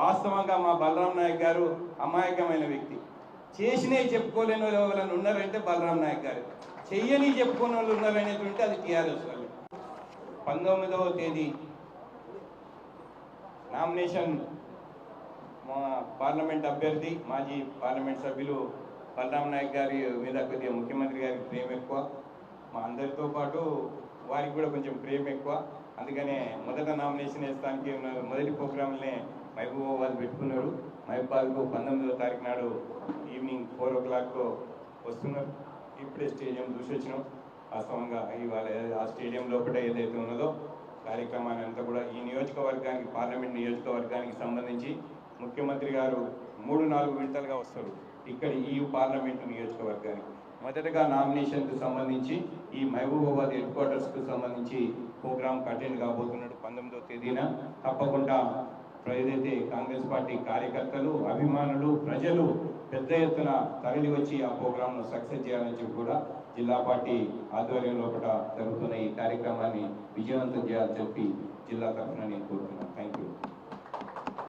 వాస్తవంగా మా బలరాం నాయక్ గారు అమాయకమైన వ్యక్తి. చేసినవి చెప్పుకోలేని వాళ్ళు ఎవరైనా ఉన్నారంటే బలరాం నాయక్ గారు. చెయ్యని చెప్పుకునే వాళ్ళు ఉన్నారనేటువంటి అది టీఆర్ఎస్ వాళ్ళు. పంతొమ్మిదవ తేదీ నామినేషన్ మా పార్లమెంట్ అభ్యర్థి మాజీ పార్లమెంట్ సభ్యులు బలరాం నాయక్ గారి మీద కొద్దిగా ముఖ్యమంత్రి గారికి ప్రేమ ఎక్కువ. మా అందరితో పాటు వారికి కూడా కొంచెం ప్రేమ ఎక్కువ. అందుకనే మొదట నామినేషన్ వేస్తానికి మొదటి ప్రోగ్రాంలనే మహబూబాబాద్ పెట్టుకున్నారు. మహబూబాద్కు పంతొమ్మిదవ తారీఖు నాడు ఈవినింగ్ ఫోర్ ఓ క్లాక్ వస్తున్నారు. ఇప్పుడే స్టేడియం చూసి వచ్చినాం వాస్తవంగా ఇవాళ ఆ స్టేడియం లోపల ఏదైతే ఉన్నదో కార్యక్రమాన్ని అంతా కూడా ఈ నియోజకవర్గానికి పార్లమెంట్ నియోజకవర్గానికి సంబంధించి ముఖ్యమంత్రి గారు మూడు నాలుగు విడతలుగా వస్తారు. ఇక్కడ ఈ పార్లమెంట్ నియోజకవర్గానికి. మొదటగా నామినేషన్కు సంబంధించి ఈ మహబూబాబాద్ హెడ్ క్వార్టర్స్కు సంబంధించి ప్రోగ్రామ్ అటెండ్ కాబోతున్నాడు పంతొమ్మిదో తేదీన తప్పకుండా ఏదైతే కాంగ్రెస్ పార్టీ కార్యకర్తలు అభిమానులు ప్రజలు పెద్ద ఎత్తున తరలి వచ్చి ఆ ప్రోగ్రామ్ను సక్సెస్ చేయాలని చెప్పి కూడా జిల్లా పార్టీ ఆధ్వర్యంలో కూడా జరుగుతున్న ఈ కార్యక్రమాన్ని విజయవంతం చేయాలని చెప్పి జిల్లా తరఫున నేను కోరుతున్నాను.